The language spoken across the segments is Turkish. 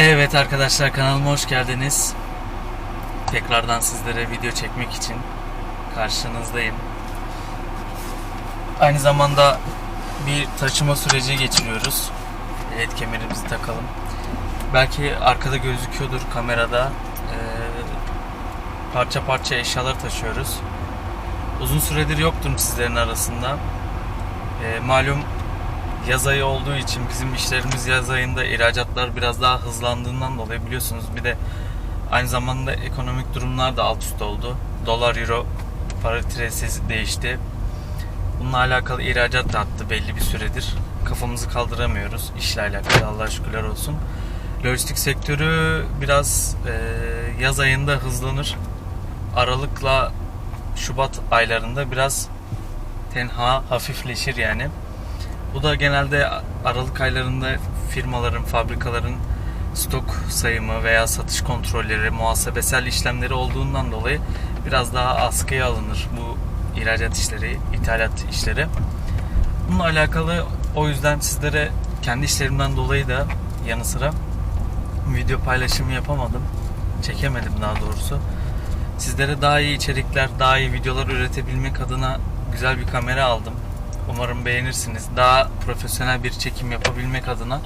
Evet arkadaşlar kanalıma hoş geldiniz. Tekrardan sizlere video çekmek için karşınızdayım. Aynı zamanda bir taşıma süreci geçiriyoruz. Evet kemerimizi takalım. Belki arkada gözüküyordur kamerada. Ee, parça parça eşyalar taşıyoruz. Uzun süredir yoktum sizlerin arasında. Ee, malum yaz ayı olduğu için bizim işlerimiz yaz ayında ihracatlar biraz daha hızlandığından dolayı biliyorsunuz bir de aynı zamanda ekonomik durumlar da alt üst oldu. Dolar euro paritesi değişti. Bununla alakalı ihracat da attı belli bir süredir. Kafamızı kaldıramıyoruz işle alakalı Allah'a şükürler olsun. Lojistik sektörü biraz e, yaz ayında hızlanır. Aralıkla Şubat aylarında biraz tenha hafifleşir yani. Bu da genelde Aralık aylarında firmaların, fabrikaların stok sayımı veya satış kontrolleri, muhasebesel işlemleri olduğundan dolayı biraz daha askıya alınır bu ihracat işleri, ithalat işleri. Bununla alakalı o yüzden sizlere kendi işlerimden dolayı da yanı sıra video paylaşımı yapamadım. Çekemedim daha doğrusu. Sizlere daha iyi içerikler, daha iyi videolar üretebilmek adına güzel bir kamera aldım. Umarım beğenirsiniz. Daha profesyonel bir çekim yapabilmek adına.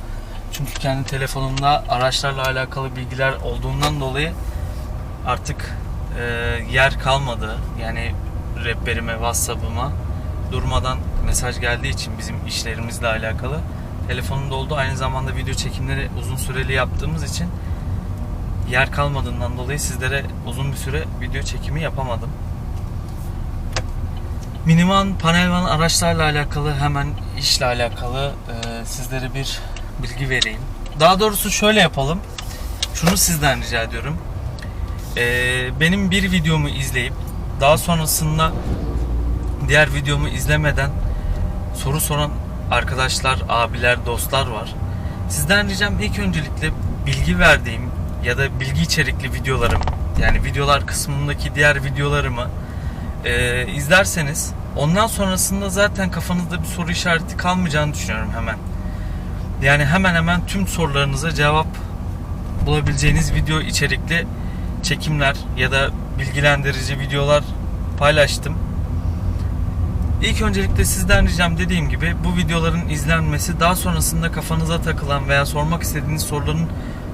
Çünkü kendi telefonumda araçlarla alakalı bilgiler olduğundan dolayı artık e, yer kalmadı. Yani rehberime, WhatsApp'ıma durmadan mesaj geldiği için bizim işlerimizle alakalı telefonum doldu. Aynı zamanda video çekimleri uzun süreli yaptığımız için yer kalmadığından dolayı sizlere uzun bir süre video çekimi yapamadım. Minivan, panelvan araçlarla alakalı hemen işle alakalı e, sizlere bir bilgi vereyim. Daha doğrusu şöyle yapalım. Şunu sizden rica ediyorum. E, benim bir videomu izleyip daha sonrasında diğer videomu izlemeden soru soran arkadaşlar, abiler, dostlar var. Sizden ricam ilk öncelikle bilgi verdiğim ya da bilgi içerikli videolarım yani videolar kısmındaki diğer videolarımı e, izlerseniz ondan sonrasında zaten kafanızda bir soru işareti kalmayacağını düşünüyorum hemen. Yani hemen hemen tüm sorularınıza cevap bulabileceğiniz video içerikli çekimler ya da bilgilendirici videolar paylaştım. İlk öncelikle sizden ricam dediğim gibi bu videoların izlenmesi daha sonrasında kafanıza takılan veya sormak istediğiniz soruların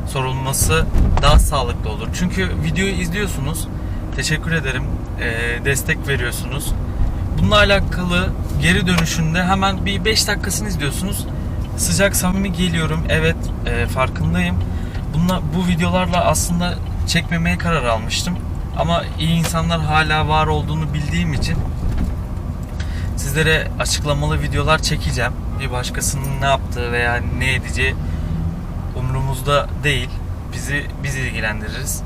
sorulması daha sağlıklı olur. Çünkü videoyu izliyorsunuz. Teşekkür ederim. Ee, destek veriyorsunuz. Bununla alakalı geri dönüşünde hemen bir 5 dakikasını izliyorsunuz. Sıcak samimi geliyorum. Evet e, farkındayım. Bunla, bu videolarla aslında çekmemeye karar almıştım. Ama iyi insanlar hala var olduğunu bildiğim için sizlere açıklamalı videolar çekeceğim. Bir başkasının ne yaptığı veya ne edeceği umurumuzda değil. Bizi biz ilgilendiririz.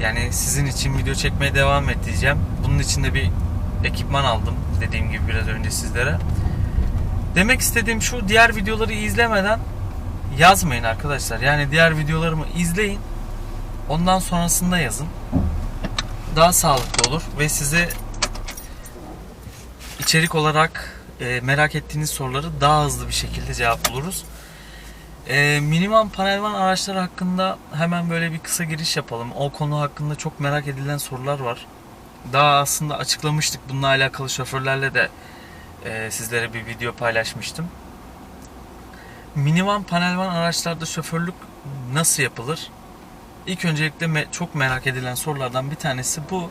Yani sizin için video çekmeye devam edeceğim. Bunun için de bir ekipman aldım dediğim gibi biraz önce sizlere. Demek istediğim şu diğer videoları izlemeden yazmayın arkadaşlar. Yani diğer videolarımı izleyin. Ondan sonrasında yazın. Daha sağlıklı olur ve size içerik olarak e, merak ettiğiniz soruları daha hızlı bir şekilde cevap buluruz. E, minivan panelvan araçlar hakkında hemen böyle bir kısa giriş yapalım. O konu hakkında çok merak edilen sorular var. Daha aslında açıklamıştık bununla alakalı şoförlerle de e, sizlere bir video paylaşmıştım. Minivan panelvan araçlarda şoförlük nasıl yapılır? İlk öncelikle me- çok merak edilen sorulardan bir tanesi bu.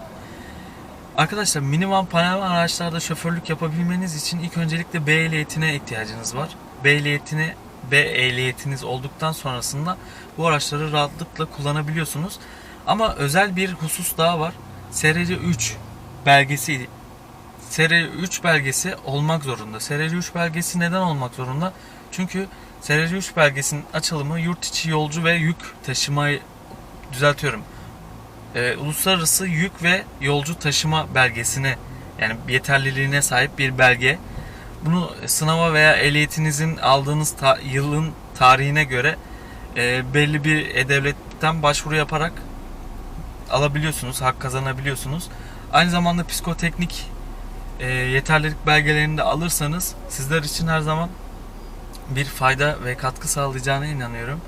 Arkadaşlar minivan panelvan araçlarda şoförlük yapabilmeniz için ilk öncelikle B ehliyetine ihtiyacınız var. B ehliyetine B ehliyetiniz olduktan sonrasında bu araçları rahatlıkla kullanabiliyorsunuz. Ama özel bir husus daha var. SRC 3 belgesi SRC 3 belgesi olmak zorunda. SRC 3 belgesi neden olmak zorunda? Çünkü SRC 3 belgesinin açılımı yurt içi yolcu ve yük taşımayı düzeltiyorum. Ee, uluslararası yük ve yolcu taşıma belgesine yani yeterliliğine sahip bir belge. Bunu sınava veya ehliyetinizin aldığınız ta- yılın tarihine göre e, belli bir e-devletten başvuru yaparak alabiliyorsunuz, hak kazanabiliyorsunuz. Aynı zamanda psikoteknik e, yeterlilik belgelerini de alırsanız sizler için her zaman bir fayda ve katkı sağlayacağına inanıyorum.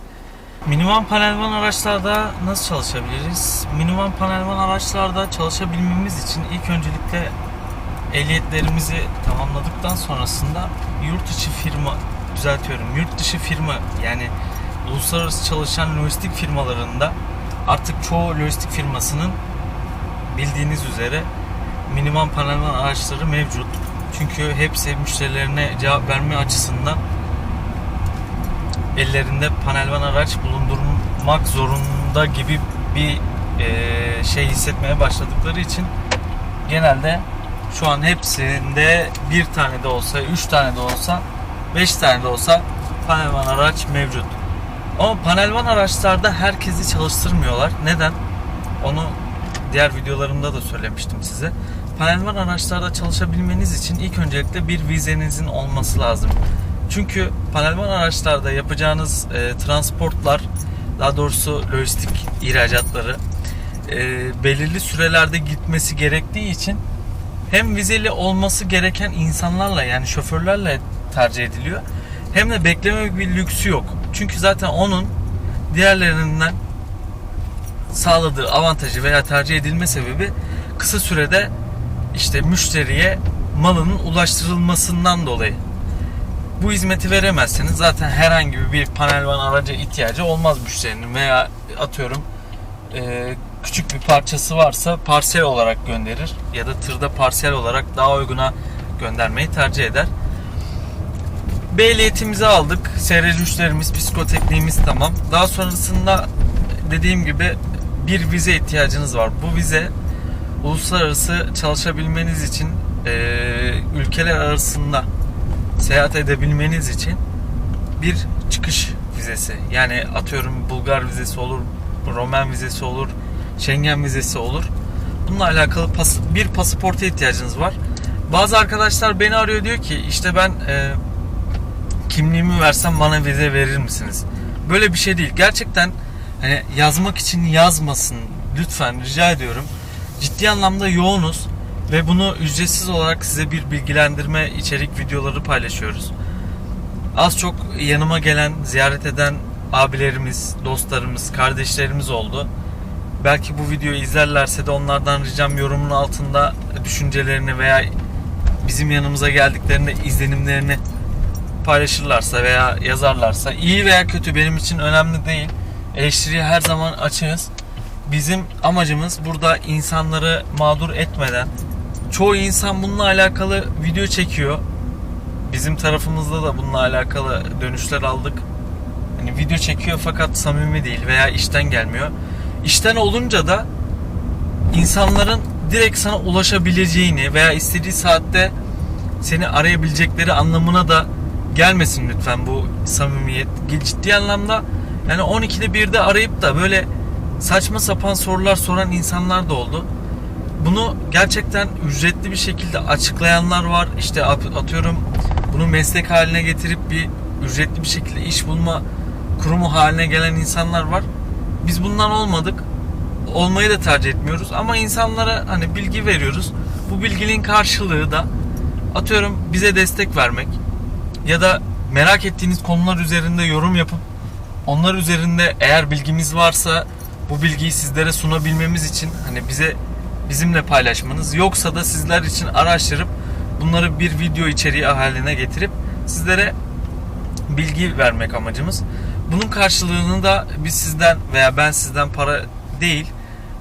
Minivan panelvan araçlarda nasıl çalışabiliriz? Minivan panelvan araçlarda çalışabilmemiz için ilk öncelikle ehliyetlerimizi tamamladıktan sonrasında yurt içi firma düzeltiyorum yurt dışı firma yani uluslararası çalışan lojistik firmalarında artık çoğu lojistik firmasının bildiğiniz üzere minivan panelvan araçları mevcut. Çünkü hepsi müşterilerine cevap verme açısından ellerinde panelvan araç bulundurmak zorunda gibi bir şey hissetmeye başladıkları için genelde şu an hepsinde bir tane de olsa, üç tane de olsa, beş tane de olsa panelvan araç mevcut. Ama panelvan araçlarda herkesi çalıştırmıyorlar. Neden? Onu diğer videolarımda da söylemiştim size. Panelvan araçlarda çalışabilmeniz için ilk öncelikle bir vizenizin olması lazım. Çünkü panelvan araçlarda yapacağınız e, transportlar, daha doğrusu lojistik ihracatları e, belirli sürelerde gitmesi gerektiği için hem vizeli olması gereken insanlarla yani şoförlerle tercih ediliyor. Hem de bekleme bir lüksü yok. Çünkü zaten onun diğerlerinden sağladığı avantajı veya tercih edilme sebebi kısa sürede işte müşteriye malının ulaştırılmasından dolayı. Bu hizmeti veremezseniz zaten herhangi bir panelvan araca ihtiyacı olmaz müşterinin veya atıyorum e, küçük bir parçası varsa parsel olarak gönderir ya da tırda parsel olarak daha uyguna göndermeyi tercih eder. B ehliyetimizi aldık. SR3'lerimiz, psikotekniğimiz tamam. Daha sonrasında dediğim gibi bir vize ihtiyacınız var. Bu vize uluslararası çalışabilmeniz için e, ülkeler arasında seyahat edebilmeniz için bir çıkış vizesi. Yani atıyorum Bulgar vizesi olur, Romen vizesi olur, Schengen vizesi olur. Bununla alakalı pas, bir pasaporta ihtiyacınız var. Bazı arkadaşlar beni arıyor diyor ki işte ben e, kimliğimi versem bana vize verir misiniz? Böyle bir şey değil. Gerçekten hani yazmak için yazmasın lütfen rica ediyorum. Ciddi anlamda yoğunuz ve bunu ücretsiz olarak size bir bilgilendirme içerik videoları paylaşıyoruz. Az çok yanıma gelen, ziyaret eden abilerimiz, dostlarımız, kardeşlerimiz oldu. Belki bu videoyu izlerlerse de onlardan ricam yorumun altında düşüncelerini veya bizim yanımıza geldiklerinde izlenimlerini paylaşırlarsa veya yazarlarsa iyi veya kötü benim için önemli değil. Eleştiriye her zaman açığız. Bizim amacımız burada insanları mağdur etmeden çoğu insan bununla alakalı video çekiyor. Bizim tarafımızda da bununla alakalı dönüşler aldık. Hani video çekiyor fakat samimi değil veya işten gelmiyor. İşten olunca da insanların direkt sana ulaşabileceğini veya istediği saatte seni arayabilecekleri anlamına da gelmesin lütfen bu samimiyet. Ciddi anlamda yani 12'de 1'de arayıp da böyle saçma sapan sorular soran insanlar da oldu. Bunu gerçekten ücretli bir şekilde açıklayanlar var. İşte atıyorum bunu meslek haline getirip bir ücretli bir şekilde iş bulma kurumu haline gelen insanlar var. Biz bundan olmadık. Olmayı da tercih etmiyoruz ama insanlara hani bilgi veriyoruz. Bu bilginin karşılığı da atıyorum bize destek vermek ya da merak ettiğiniz konular üzerinde yorum yapıp onlar üzerinde eğer bilgimiz varsa bu bilgiyi sizlere sunabilmemiz için hani bize bizimle paylaşmanız yoksa da sizler için araştırıp bunları bir video içeriği haline getirip sizlere bilgi vermek amacımız. Bunun karşılığını da biz sizden veya ben sizden para değil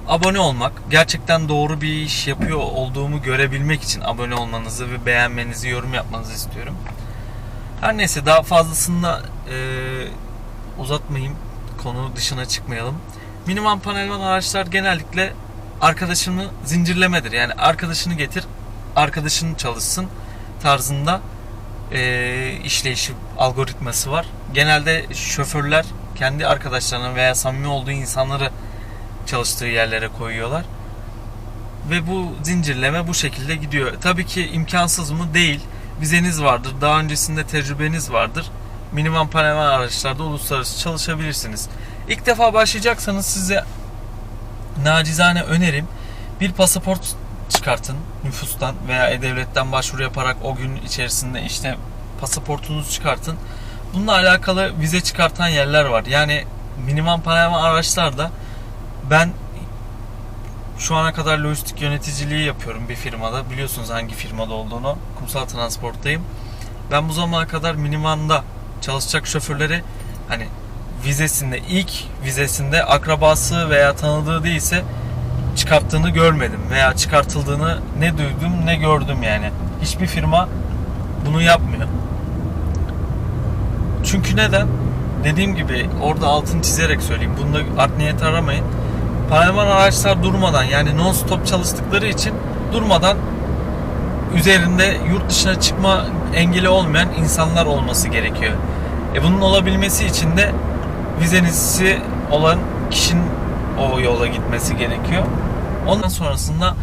abone olmak, gerçekten doğru bir iş yapıyor olduğumu görebilmek için abone olmanızı ve beğenmenizi, yorum yapmanızı istiyorum. Her neyse daha fazlasında e, uzatmayayım, konu dışına çıkmayalım. Minivan panelvan araçlar genellikle arkadaşını zincirlemedir. Yani arkadaşını getir, arkadaşın çalışsın tarzında e, işleyişi algoritması var. Genelde şoförler kendi arkadaşlarını veya samimi olduğu insanları çalıştığı yerlere koyuyorlar. Ve bu zincirleme bu şekilde gidiyor. Tabii ki imkansız mı? Değil. Vizeniz vardır. Daha öncesinde tecrübeniz vardır. Minivan panelvan araçlarda uluslararası çalışabilirsiniz. İlk defa başlayacaksanız size nacizane önerim bir pasaport çıkartın nüfustan veya e-devletten başvuru yaparak o gün içerisinde işte pasaportunuzu çıkartın. Bununla alakalı vize çıkartan yerler var. Yani minivan paravan araçlarda ben şu ana kadar lojistik yöneticiliği yapıyorum bir firmada. Biliyorsunuz hangi firmada olduğunu. Kumsal Transport'tayım. Ben bu zamana kadar minivanda çalışacak şoförleri hani vizesinde ilk vizesinde akrabası veya tanıdığı değilse çıkarttığını görmedim veya çıkartıldığını ne duydum ne gördüm yani. Hiçbir firma bunu yapmıyor. Çünkü neden? Dediğim gibi orada altını çizerek söyleyeyim. Bunda art niyet aramayın. Paravan araçlar durmadan yani non stop çalıştıkları için durmadan üzerinde yurt dışına çıkma engeli olmayan insanlar olması gerekiyor. E bunun olabilmesi için de vizenizi olan kişinin o yola gitmesi gerekiyor. Ondan sonrasında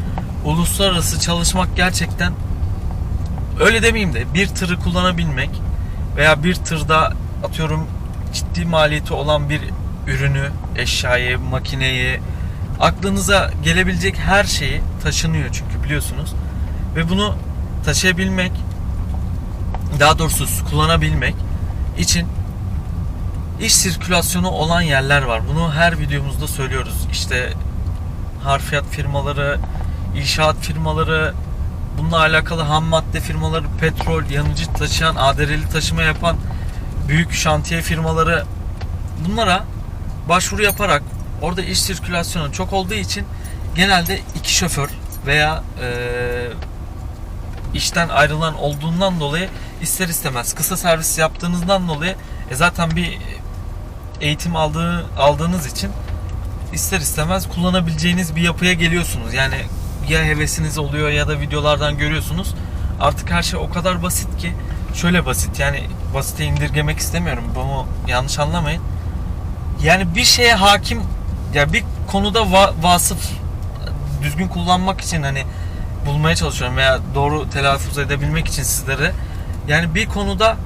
uluslararası çalışmak gerçekten öyle demeyeyim de bir tırı kullanabilmek veya bir tırda atıyorum ciddi maliyeti olan bir ürünü, eşyayı, makineyi, aklınıza gelebilecek her şeyi taşınıyor çünkü biliyorsunuz. Ve bunu taşıyabilmek, daha doğrusu kullanabilmek için iş sirkülasyonu olan yerler var. Bunu her videomuzda söylüyoruz. İşte harfiyat firmaları, inşaat firmaları, bununla alakalı ham madde firmaları, petrol, yanıcı taşıyan, adereli taşıma yapan büyük şantiye firmaları bunlara başvuru yaparak orada iş sirkülasyonu çok olduğu için genelde iki şoför veya e, işten ayrılan olduğundan dolayı ister istemez kısa servis yaptığınızdan dolayı e, zaten bir eğitim aldığı, aldığınız için ister istemez kullanabileceğiniz bir yapıya geliyorsunuz. Yani ya hevesiniz oluyor ya da videolardan görüyorsunuz. Artık her şey o kadar basit ki şöyle basit yani basite indirgemek istemiyorum. Bunu yanlış anlamayın. Yani bir şeye hakim ya bir konuda va- vasıf düzgün kullanmak için hani bulmaya çalışıyorum veya doğru telaffuz edebilmek için sizlere yani bir konuda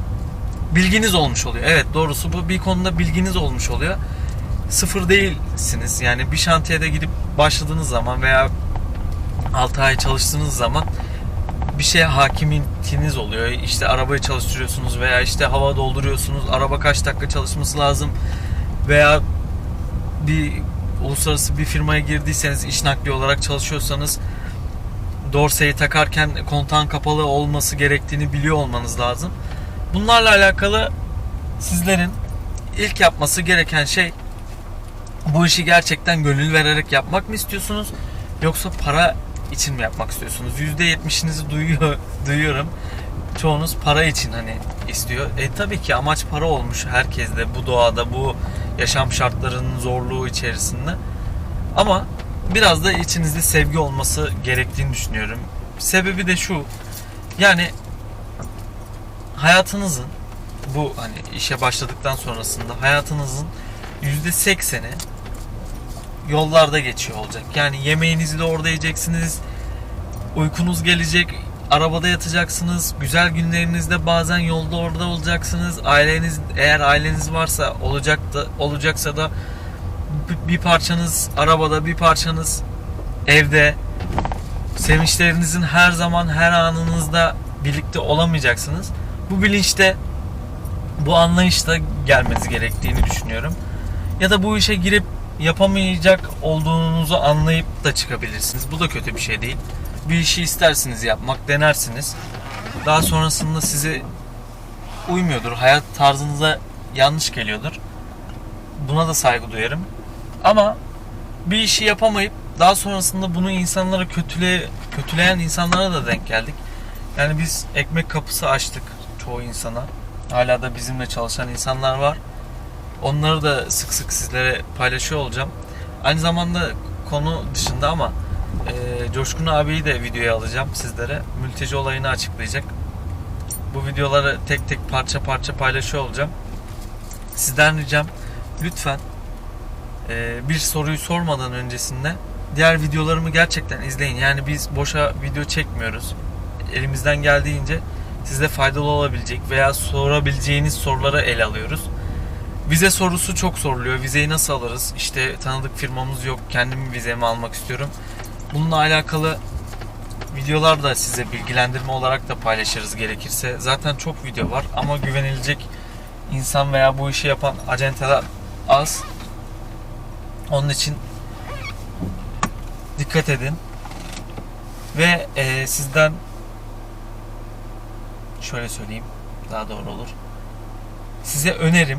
bilginiz olmuş oluyor. Evet doğrusu bu bir konuda bilginiz olmuş oluyor. Sıfır değilsiniz. Yani bir şantiyede gidip başladığınız zaman veya 6 ay çalıştığınız zaman bir şeye hakimiyetiniz oluyor. İşte arabayı çalıştırıyorsunuz veya işte hava dolduruyorsunuz. Araba kaç dakika çalışması lazım veya bir uluslararası bir firmaya girdiyseniz iş nakli olarak çalışıyorsanız dorseyi takarken kontağın kapalı olması gerektiğini biliyor olmanız lazım. Bunlarla alakalı sizlerin ilk yapması gereken şey bu işi gerçekten gönül vererek yapmak mı istiyorsunuz yoksa para için mi yapmak istiyorsunuz? %70'inizi duyuyor, duyuyorum. Çoğunuz para için hani istiyor. E tabii ki amaç para olmuş herkeste bu doğada bu yaşam şartlarının zorluğu içerisinde. Ama biraz da içinizde sevgi olması gerektiğini düşünüyorum. Sebebi de şu. Yani hayatınızın bu hani işe başladıktan sonrasında hayatınızın %80'i yollarda geçiyor olacak. Yani yemeğinizi de orada yiyeceksiniz. Uykunuz gelecek. Arabada yatacaksınız. Güzel günlerinizde bazen yolda orada olacaksınız. Aileniz eğer aileniz varsa olacak da olacaksa da bir parçanız arabada, bir parçanız evde. Sevinçlerinizin her zaman her anınızda birlikte olamayacaksınız. Bu bilinçte bu anlayışta gelmeniz gerektiğini düşünüyorum. Ya da bu işe girip yapamayacak olduğunuzu anlayıp da çıkabilirsiniz. Bu da kötü bir şey değil. Bir işi istersiniz yapmak, denersiniz. Daha sonrasında sizi uymuyordur, hayat tarzınıza yanlış geliyordur. Buna da saygı duyarım. Ama bir işi yapamayıp daha sonrasında bunu insanlara kötüle, kötüleyen insanlara da denk geldik. Yani biz ekmek kapısı açtık çoğu insana. Hala da bizimle çalışan insanlar var. Onları da sık sık sizlere paylaşıyor olacağım. Aynı zamanda konu dışında ama e, Coşkun abiyi de videoya alacağım sizlere. Mülteci olayını açıklayacak. Bu videoları tek tek parça parça paylaşıyor olacağım. Sizden ricam lütfen e, bir soruyu sormadan öncesinde diğer videolarımı gerçekten izleyin. Yani biz boşa video çekmiyoruz. Elimizden geldiğince size faydalı olabilecek veya sorabileceğiniz soruları ele alıyoruz. Vize sorusu çok soruluyor. Vizeyi nasıl alırız? İşte tanıdık firmamız yok. Kendim vizemi almak istiyorum. Bununla alakalı videolar da size bilgilendirme olarak da paylaşırız gerekirse. Zaten çok video var ama güvenilecek insan veya bu işi yapan acenteler az. Onun için dikkat edin. Ve e, sizden şöyle söyleyeyim daha doğru olur. Size önerim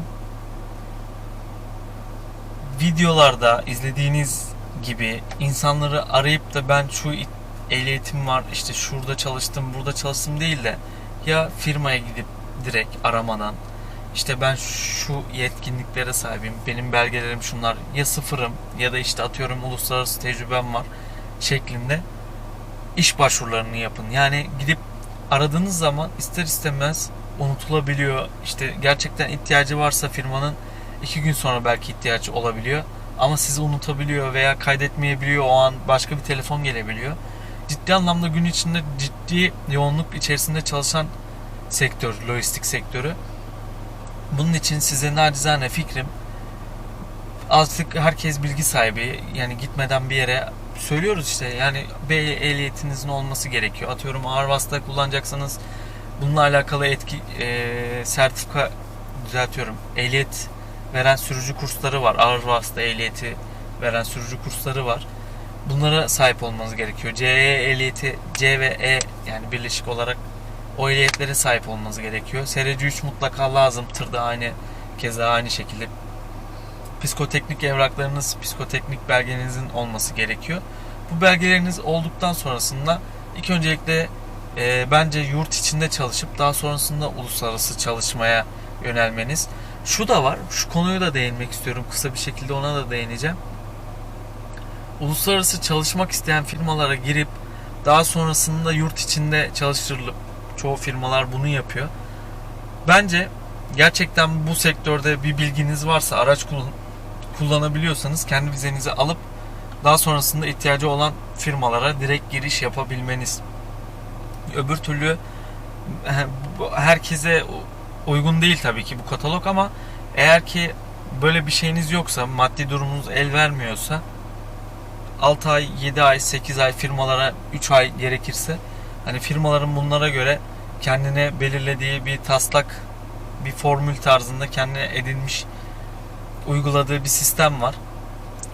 videolarda izlediğiniz gibi insanları arayıp da ben şu ehliyetim var işte şurada çalıştım burada çalıştım değil de ya firmaya gidip direkt aramadan işte ben şu yetkinliklere sahibim benim belgelerim şunlar ya sıfırım ya da işte atıyorum uluslararası tecrübem var şeklinde iş başvurularını yapın. Yani gidip aradığınız zaman ister istemez unutulabiliyor. İşte gerçekten ihtiyacı varsa firmanın iki gün sonra belki ihtiyacı olabiliyor. Ama sizi unutabiliyor veya kaydetmeyebiliyor. O an başka bir telefon gelebiliyor. Ciddi anlamda gün içinde ciddi yoğunluk içerisinde çalışan sektör, lojistik sektörü. Bunun için size nacizane fikrim artık herkes bilgi sahibi. Yani gitmeden bir yere söylüyoruz işte yani B ehliyetinizin olması gerekiyor. Atıyorum ağır vasıta kullanacaksanız bununla alakalı etki e, sertifika düzeltiyorum. Ehliyet veren sürücü kursları var. Ağır vasıta ehliyeti veren sürücü kursları var. Bunlara sahip olmanız gerekiyor. CE ehliyeti C ve E yani birleşik olarak o ehliyetlere sahip olmanız gerekiyor. SRC 3 mutlaka lazım. Tırda aynı keza aynı şekilde psikoteknik evraklarınız, psikoteknik belgenizin olması gerekiyor. Bu belgeleriniz olduktan sonrasında ilk öncelikle e, bence yurt içinde çalışıp daha sonrasında uluslararası çalışmaya yönelmeniz. Şu da var, şu konuyu da değinmek istiyorum. Kısa bir şekilde ona da değineceğim. Uluslararası çalışmak isteyen firmalara girip daha sonrasında yurt içinde çalıştırılıp çoğu firmalar bunu yapıyor. Bence gerçekten bu sektörde bir bilginiz varsa araç kullan kullanabiliyorsanız kendi vizenizi alıp daha sonrasında ihtiyacı olan firmalara direkt giriş yapabilmeniz. Öbür türlü herkese uygun değil tabii ki bu katalog ama eğer ki böyle bir şeyiniz yoksa, maddi durumunuz el vermiyorsa 6 ay, 7 ay, 8 ay firmalara 3 ay gerekirse hani firmaların bunlara göre kendine belirlediği bir taslak bir formül tarzında kendine edinmiş uyguladığı bir sistem var.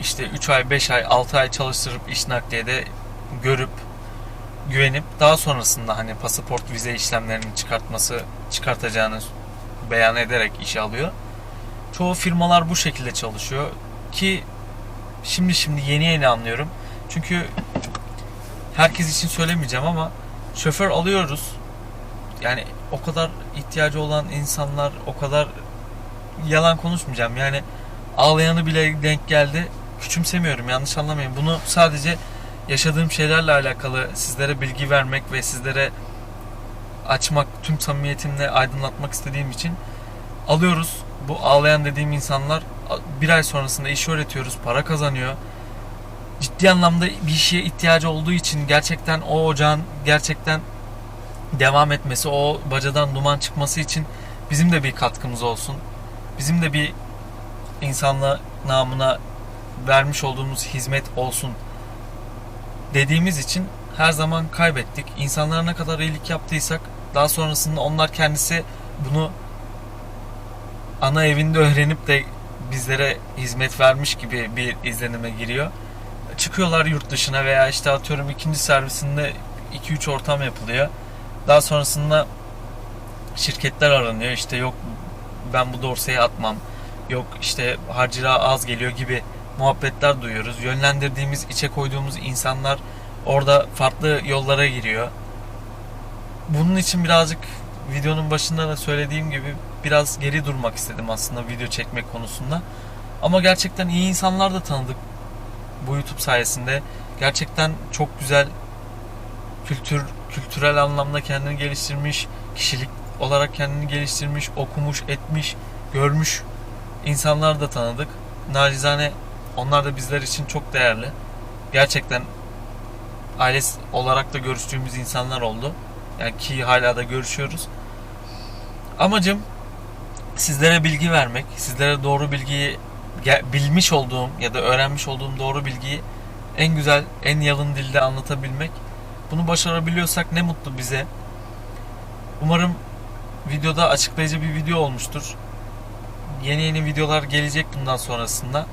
İşte 3 ay, 5 ay, 6 ay çalıştırıp iş nakliyede görüp güvenip daha sonrasında hani pasaport vize işlemlerini çıkartması çıkartacağını beyan ederek işe alıyor. Çoğu firmalar bu şekilde çalışıyor ki şimdi şimdi yeni yeni anlıyorum. Çünkü herkes için söylemeyeceğim ama şoför alıyoruz. Yani o kadar ihtiyacı olan insanlar o kadar yalan konuşmayacağım. Yani ağlayanı bile denk geldi. Küçümsemiyorum yanlış anlamayın. Bunu sadece yaşadığım şeylerle alakalı sizlere bilgi vermek ve sizlere açmak, tüm samimiyetimle aydınlatmak istediğim için alıyoruz. Bu ağlayan dediğim insanlar bir ay sonrasında iş öğretiyoruz, para kazanıyor. Ciddi anlamda bir şeye ihtiyacı olduğu için gerçekten o ocağın gerçekten devam etmesi, o bacadan duman çıkması için bizim de bir katkımız olsun. Bizim de bir insanla namına vermiş olduğumuz hizmet olsun dediğimiz için her zaman kaybettik. İnsanlara ne kadar iyilik yaptıysak daha sonrasında onlar kendisi bunu ana evinde öğrenip de bizlere hizmet vermiş gibi bir izlenime giriyor. Çıkıyorlar yurt dışına veya işte atıyorum ikinci servisinde 2-3 ortam yapılıyor. Daha sonrasında şirketler aranıyor. İşte yok ben bu dorsayı atmam. Yok işte harcira az geliyor gibi muhabbetler duyuyoruz. Yönlendirdiğimiz, içe koyduğumuz insanlar orada farklı yollara giriyor. Bunun için birazcık videonun başında da söylediğim gibi biraz geri durmak istedim aslında video çekmek konusunda. Ama gerçekten iyi insanlar da tanıdık bu YouTube sayesinde. Gerçekten çok güzel kültür kültürel anlamda kendini geliştirmiş, kişilik olarak kendini geliştirmiş, okumuş, etmiş, görmüş insanlar da tanıdık. Nacizane onlar da bizler için çok değerli. Gerçekten aile olarak da görüştüğümüz insanlar oldu. Yani ki hala da görüşüyoruz. Amacım sizlere bilgi vermek, sizlere doğru bilgiyi bilmiş olduğum ya da öğrenmiş olduğum doğru bilgiyi en güzel, en yalın dilde anlatabilmek. Bunu başarabiliyorsak ne mutlu bize. Umarım videoda açıklayıcı bir video olmuştur. Yeni yeni videolar gelecek bundan sonrasında.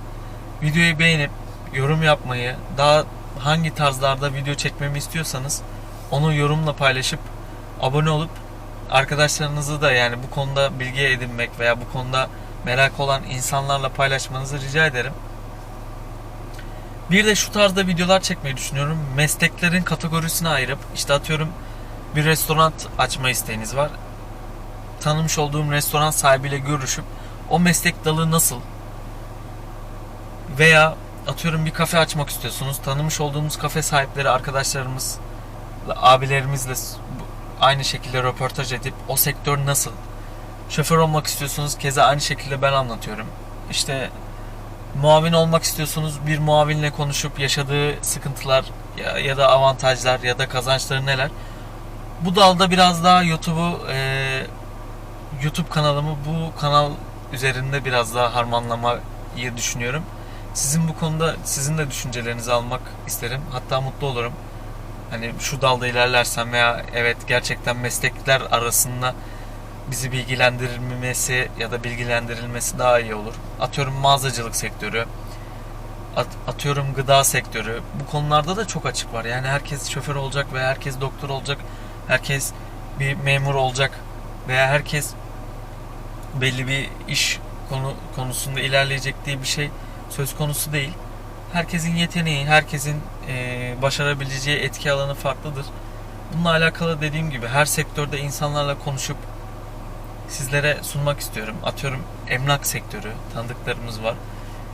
Videoyu beğenip yorum yapmayı, daha hangi tarzlarda video çekmemi istiyorsanız onu yorumla paylaşıp abone olup arkadaşlarınızı da yani bu konuda bilgi edinmek veya bu konuda merak olan insanlarla paylaşmanızı rica ederim. Bir de şu tarzda videolar çekmeyi düşünüyorum. Mesleklerin kategorisine ayırıp işte atıyorum bir restoran açma isteğiniz var. Tanımış olduğum restoran sahibiyle görüşüp o meslek dalı nasıl? Veya atıyorum bir kafe açmak istiyorsunuz. Tanımış olduğumuz kafe sahipleri arkadaşlarımız, abilerimizle aynı şekilde röportaj edip o sektör nasıl? Şoför olmak istiyorsunuz. Keza aynı şekilde ben anlatıyorum. İşte muavin olmak istiyorsunuz. Bir muavinle konuşup yaşadığı sıkıntılar ya, ya da avantajlar ya da kazançları neler? Bu dalda biraz daha YouTube'u e, YouTube kanalımı bu kanal üzerinde biraz daha harmanlamayı düşünüyorum. Sizin bu konuda sizin de düşüncelerinizi almak isterim. Hatta mutlu olurum. Hani şu dalda ilerlersem veya evet gerçekten meslekler arasında bizi bilgilendirilmesi ya da bilgilendirilmesi daha iyi olur. Atıyorum mağazacılık sektörü, at, atıyorum gıda sektörü. Bu konularda da çok açık var. Yani herkes şoför olacak veya herkes doktor olacak, herkes bir memur olacak veya herkes belli bir iş konu konusunda ilerleyecek diye bir şey söz konusu değil. Herkesin yeteneği, herkesin e, başarabileceği etki alanı farklıdır. Bununla alakalı dediğim gibi her sektörde insanlarla konuşup sizlere sunmak istiyorum. Atıyorum emlak sektörü, tanıdıklarımız var.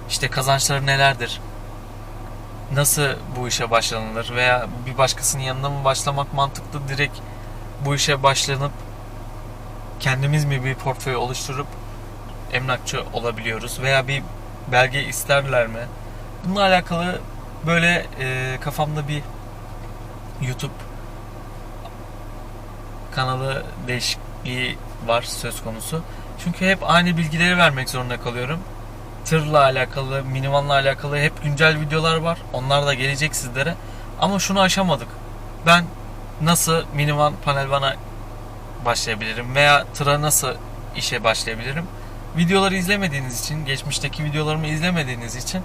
İşte kazançları nelerdir? Nasıl bu işe başlanılır? Veya bir başkasının yanında mı başlamak mantıklı? Direkt bu işe başlanıp kendimiz mi bir portföy oluşturup emlakçı olabiliyoruz? Veya bir belge isterler mi? Bununla alakalı böyle e, kafamda bir YouTube kanalı değişikliği var söz konusu. Çünkü hep aynı bilgileri vermek zorunda kalıyorum. Tırla alakalı, minivanla alakalı hep güncel videolar var. Onlar da gelecek sizlere. Ama şunu aşamadık. Ben nasıl minivan panel vana başlayabilirim veya tıra nasıl işe başlayabilirim? Videoları izlemediğiniz için, geçmişteki videolarımı izlemediğiniz için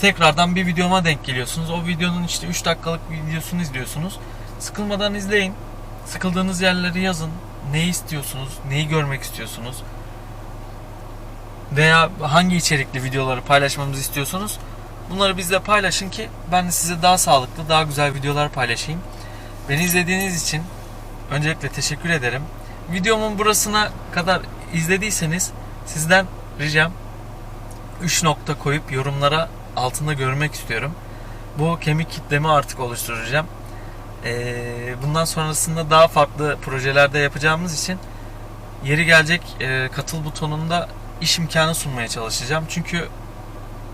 tekrardan bir videoma denk geliyorsunuz. O videonun işte 3 dakikalık videosunu izliyorsunuz. Sıkılmadan izleyin. Sıkıldığınız yerleri yazın. Ne istiyorsunuz? Neyi görmek istiyorsunuz? Veya hangi içerikli videoları paylaşmamızı istiyorsunuz? Bunları bizle paylaşın ki ben de size daha sağlıklı, daha güzel videolar paylaşayım. Beni izlediğiniz için öncelikle teşekkür ederim. Videomun burasına kadar izlediyseniz sizden ricam 3 nokta koyup yorumlara altında görmek istiyorum. Bu kemik kitlemi artık oluşturacağım. Ee, bundan sonrasında daha farklı projelerde yapacağımız için yeri gelecek e, katıl butonunda iş imkanı sunmaya çalışacağım. Çünkü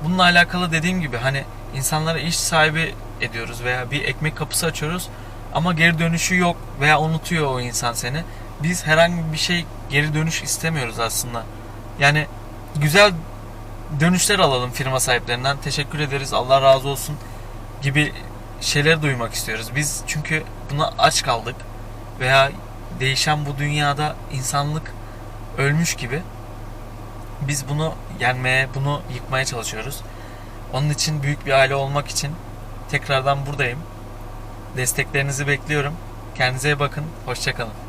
bununla alakalı dediğim gibi hani insanlara iş sahibi ediyoruz veya bir ekmek kapısı açıyoruz ama geri dönüşü yok veya unutuyor o insan seni. Biz herhangi bir şey geri dönüş istemiyoruz aslında. Yani güzel dönüşler alalım firma sahiplerinden. Teşekkür ederiz. Allah razı olsun gibi şeyler duymak istiyoruz. Biz çünkü buna aç kaldık veya değişen bu dünyada insanlık ölmüş gibi biz bunu yenmeye, bunu yıkmaya çalışıyoruz. Onun için büyük bir aile olmak için tekrardan buradayım. Desteklerinizi bekliyorum. Kendinize bakın. Hoşçakalın.